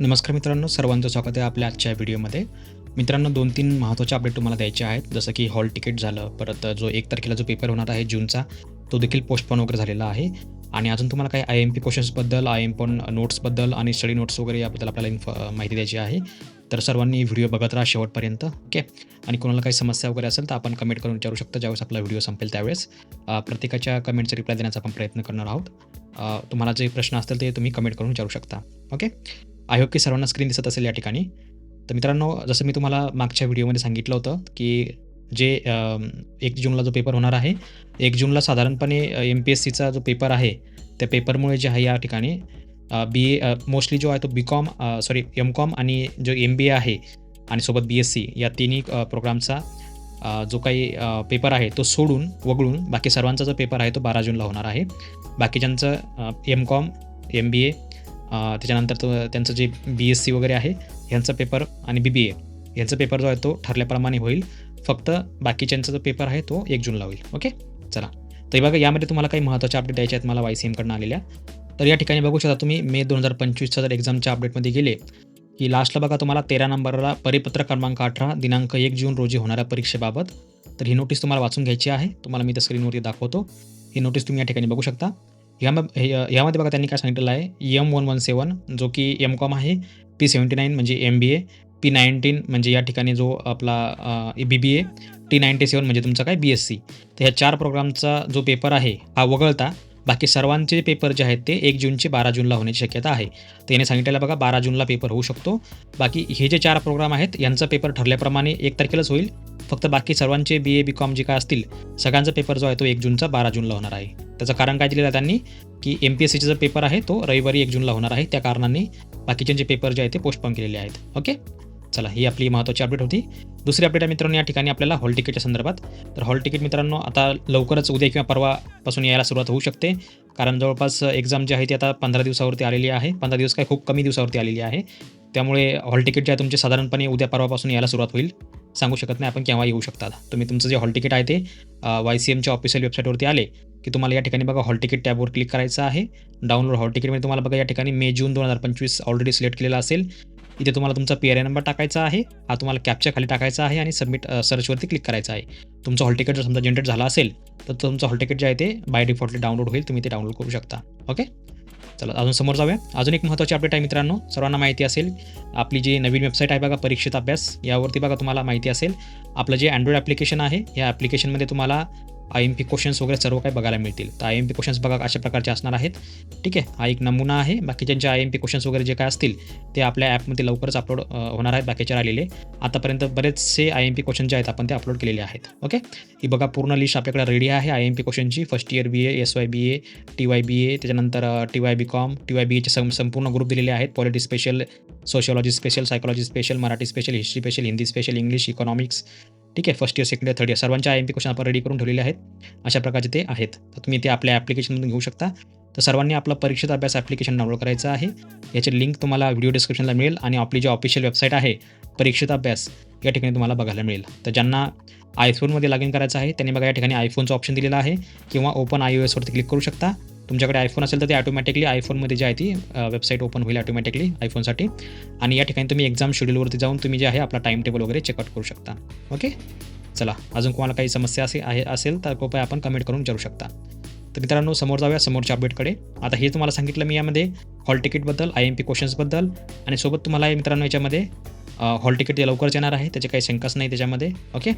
नमस्कार मित्रांनो सर्वांचं स्वागत आहे आपल्या आजच्या व्हिडिओमध्ये. मित्रांनो दोन तीन महत्त्वाचे अपडेट तुम्हाला द्यायचे आहेत. जसं की हॉल तिकीट झालं परत जो एक तारखेला जो पेपर होणार आहे जूनचा तो देखील पोस्टपॉन वगैरे झालेला आहे. आणि अजून तुम्हाला काही आय एम पी क्वेश्चन्सबद्दल आय एम पण नोट्सबद्दल आणि स्टडी नोट्स वगैरे याबद्दल आपल्याला इन्फ माहिती द्यायची आहे. तर सर्वांनी व्हिडिओ बघत राहा शेवटपर्यंत ओके आणि कोणाला काही समस्या वगैरे असेल तर आपण कमेंट करून विचारू शकता ज्यावेळेस आपला व्हिडिओ संपेल त्यावेळेस. प्रत्येकाच्या कमेंटचा रिप्लाय देण्याचा आपण प्रयत्न करणार आहोत. तुम्हाला जे प्रश्न असतील ते तुम्ही कमेंट करून विचारू शकता ओके आय होप की सर्वांना स्क्रीन दिसत असेल या ठिकाणी. तर मित्रांनो जसं मी तुम्हाला मागच्या व्हिडिओमध्ये सांगितलं होतं की जे एक जूनला जो पेपर होणार आहे एक जूनला साधारणपणे एम पी एस सीचा जो पेपर आहे त्या पेपरमुळे जे आहे या ठिकाणी बी ए मोस्टली जो आहे तो B com sorry M com आणि जो एम बी ए आहे आणि सोबत बी एस सी या तिन्ही प्रोग्रामचा जो काही पेपर आहे तो सोडून वगळून बाकी सर्वांचा जो पेपर आहे तो बारा जूनला होणार आहे. बाकीच्यांचं M com M B A त्याच्यानंतर तो त्यांचं जे बी एस सी वगैरे आहे ह्यांचा पेपर आणि बी बी ए ह्यांचा पेपर जो आहे तो ठरल्याप्रमाणे होईल. फक्त बाकीच्यांचा जो पेपर आहे तो एक जूनला होईल. ओके चला. तर बघा यामध्ये तुम्हाला काही महत्त्वाच्या अपडेट द्यायचे आहेत मला वाय सी एमकडनं आलेल्या. तर या ठिकाणी बघू शकता तुम्ही मे दोन हजार पंचवीसच्या जर एक्झामच्या अपडेटमध्ये गेले की लास्टला बघा तुम्हाला तेरा नंबरला परिपत्र क्रमांक अठरा दिनांक एक जून रोजी होणाऱ्या परीक्षेबाबत. तर ही नोटीस तुम्हाला वाचून घ्यायची आहे. तुम्हाला मी त्या स्क्रीनवरती दाखवतो. ही नोटीस तुम्ही या ठिकाणी बघू शकता. याम हे- यामध्ये बघा त्यांनी काय सांगितलेलं आहे. एम वन वन सेवन जो की एम कॉम आहे पी सेवन्टी नाईन म्हणजे M B A P nineteen म्हणजे या ठिकाणी जो आपला बी बी ए टी नाईन्टी सेवन म्हणजे तुमचा काय बी एस सी तर ह्या चार प्रोग्रामचा जो पेपर आहे हा वगळता बाकी सर्वांचे पेपर जे आहेत ते एक जूनचे बारा जूनला होण्याची शक्यता आहे. तर याने सांगितलेलं बघा बारा जूनला पेपर होऊ शकतो. बाकी हे जे चार प्रोग्राम आहेत यांचा पेपर ठरल्याप्रमाणे एक तारखेलाच होईल. फक्त बाकी सर्वांचे बी ए बी कॉम जे काय असतील सगळ्यांचा पेपर जो आहे तो एक जूनचा बारा जूनला होणार आहे. त्याचं कारण काय दिलेलं आहे त्यांनी की एम पी एस सीचा जो पेपर आहे तो रविवारी एक जूनला होणार आहे. त्या कारणाने बाकीचे जे पेपर जे आहे ते पोस्टपोन केलेले आहेत. ओके चला ही आपली महत्त्वाची अपडेट होती. दुसरी अपडेट आहे मित्रांनो या ठिकाणी आपल्याला हॉल तिकीटच्या संदर्भात. तर हॉल तिकीट मित्रांनो आता लवकरच उद्या किंवा परवापासून यायला सुरुवात होऊ शकते. कारण जवळपास एक्झाम जी आहे ती आता पंधरा दिवसावरती आलेली आहे. पंधरा दिवस काय खूप कमी दिवसावरती आलेली आहे. त्यामुळे हॉल तिकीट जे आहे तुमचे साधारणपणे उद्या परवापासून यायला सुरुवात होईल. सांगू शकत नाही. आपण केव्हा येऊ शकता तुम्ही तुमचं जे हॉल तिकीट आहे ते वाय सी एमच्या ऑफिशियल वेबसाईटवरती आले की तुम्हाला या ठिकाणी बघा हॉल तिकीट टॅबवर क्लिक करायचं आहे. डाउनलोड हॉल तिकीटमध्ये तुम्हाला बघा या ठिकाणी मे जून दोन हजार पंचवीस ऑलरेडी सिलेक्ट केलेला असेल. इथे तुम्हाला तुमचा पी आर आय नंबर टाकायचा आहे. हा तुम्हाला कॅपच्या खाली टाकायचा आहे आणि सबमिट सर्चवरती क्लिक करायचं आहे. तुमचं हॉल तिकीट जर समजा जनरेट झाला असेल तर तुमचं हॉल तिकीट जे आहे ते बाय डिफॉल्टली डाउनलोड होईल. तुम्ही ते डाउनलोड करू शकता. ओके चला अजून समोर जाऊया. अजून एक महत्त्वाची अपडेट आहे मित्रांनो. सर्वांना माहिती असेल आपली जी नवीन वेबसाईट आहे बघा परीक्षित अभ्यास यावरती बघा तुम्हाला माहिती असेल. आपलं जे अँड्रॉइड ॲप्लिकेशन आहे या ॲप्लिकेशनमध्ये तुम्हाला आय एम पी क्वेश्चन्स वगैरे सर्व काही बघायला मिळतील. तर आय एम पी क्वेश्चन्स बघा अशा प्रकारचे असणार आहेत. ठीक आहे? हा एक नमुना आहे. बाकीच्यांचे आय एम पी क्वेश्चन्स वगैरे जे काय असतील ते आपल्या ॲपमध्ये लवकरच अपलोड होणार आहेत. बाकीचे राहिलेले. आतापर्यंत बरेचसे आय एम पी क्वेश्चन जे आहेत आपण ते अपलोड केलेले आहेत. ओके? ही बघा पूर्ण लिस्ट आपल्याकडे रेडी आहे I M P क्वेश्चनची. First year B A S Y B A T Y B A त्याच्यानंतर T Y B com T Y B एचे सं संपूर्ण ग्रुप दिलेले आहेत. Polity special sociology special psychology special Marathi special history special Hindi special English economics ठीक आहे. First year second year third year सर्वांच्या I M P question आपण ready करून ठेवलेले आहेत. अशा प्रकारचे ते आहेत. तर तुम्ही ते आपल्या ॲप्लिकेशनमधून घेऊ शकता. तर सर्वांनी आपला परीक्षेत अभ्यास ॲप्लिकेशन डाउनलोड करायचं आहे. याची लिंक तुम्हाला व्हिडिओ डिस्क्रिप्शनला मिळेल आणि आपली जी ऑफिशियल वेबसाईट आहे परीक्षेत अभ्यास या ठिकाणी तुम्हाला बघायला मिळेल. तर ज्यांना आयफोनमध्ये लॉग इन करायचं आहे त्यांनी बघा या ठिकाणी आयफोनचं ऑप्शन दिलेलं आहे किंवा ओपन आय ओ एसवरती क्लिक करू शकता. तुमच्याकडे आयफोन असेल तर ते ऑटोमॅटिकली आयफोनमध्ये जे आहे ती वेबसाईट ओपन होईल ऑटोमॅटिकली आयफोनसाठी आणि या ठिकाणी तुम्ही एक्झाम शेड्यूलवरती जाऊन तुम्ही जे आहे आपला टाईम टेबल वगैरे चेकआउट करू शकता. ओके चला अजून कोणाला काही समस्या असे आहे असेल तर कृपया आपण कमेंट करून विचारू शकता. तर मित्रांनो समोर जाऊया समोरच्या अपडेटकडे आता हे तुम्हाला सांगितलं मी यामध्ये हॉल तिकीटबद्दल आय एम पी क्वेश्चन्सबद्दल आणि सोबत तुम्हाला मित्रांनो याच्यामध्ये हॉल तिकीट ते लवकरच येणार आहे त्याचे काही शंकाच नाही त्याच्यामध्ये. ओके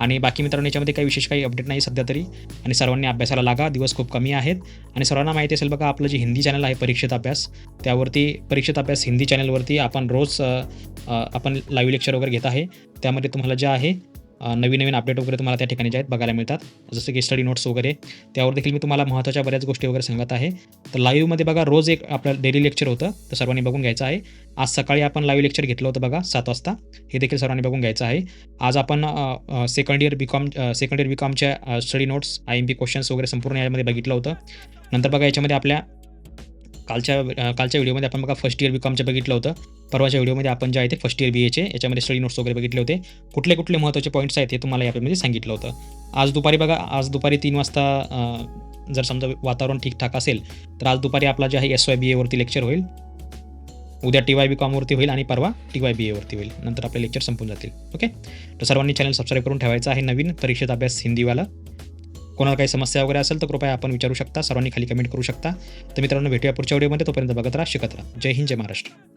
आणि बाकी मित्रांनो याच्यामध्ये काही विशेष काही अपडेट नाही सध्या तरी. आणि सर्वांनी अभ्यासाला लागा दिवस खूप कमी आहेत. आणि सर्वांना माहिती असेल बघा आपलं जे हिंदी चॅनल आहे परीक्षित अभ्यास त्यावरती परीक्षित अभ्यास हिंदी चॅनलवरती आपण रोज आपण लाईव्ह लेक्चर वगैरे घेत आहे. त्यामध्ये तुम्हाला जे आहे नवीन नवीन अपडेट वगैरे तुम्हाला त्या ठिकाणी जे आहेत बघायला मिळतात. जसं की स्टडी नोट्स वगैरे त्यावर देखील मी तुम्हाला महत्त्वाच्या बऱ्याच गोष्टी वगैरे सांगत आहे. तर लाईव्हमध्ये बघा रोज एक आपलं डेली लेक्चर होतं तर सर्वांनी बघून घ्यायचं आहे. आज सकाळी आपण लाईव्ह लेक्चर घेतलं होतं बघा सात वाजता. हे देखील सर्वांनी बघून घ्यायचं आहे. आज आपण second year B com second year B कॉमच्या study notes I M B questions वगैरे संपूर्ण यामध्ये बघितलं होतं. नंतर बघा याच्यामध्ये आपल्या कालच्या कालच्या व्हिडिओमध्ये आपण बघा फर्स्ट इयर बी कॉमच्या बघितलं होतं. परवाच्या व्हिडिओमध्ये आपण जे आहे ते फर्स्ट इयर बी एचे याच्यामध्ये स्टडी नोट्स वगैरे बघितले होते. कुठले कुठले महत्त्वाचे पॉईंट्स आहेत हे तुम्हाला यामध्ये सांगितलं होतं. आज दुपारी बघा आज दुपारी तीन वाजता जर समजा वातावरण ठीकठाक असेल तर आज दुपारी आपला जे आहे एस वाय बी एवरती लेक्चर होईल. उद्या टी वाय बी कॉमवरती होईल आणि परवा टी वाय बी एवरती होईल. नंतर आपले लेक्चर संपून जातील. ओके तर सर्वांनी चॅनल सबस्क्राईब करून ठेवायचं आहे नवीन परीक्षेत अभ्यास हिंदीवाला. कोणाला काही समस्या वगैरे असेल तर कृपया आपण विचारू शकता. सर्वांनी खाली कमेंट करू शकता. तर मित्रांनो भेटूया पुढच्या व्हिडिओमध्ये तोपर्यंत बघत राहा शिकत राहा. जय हिंद जय महाराष्ट्र.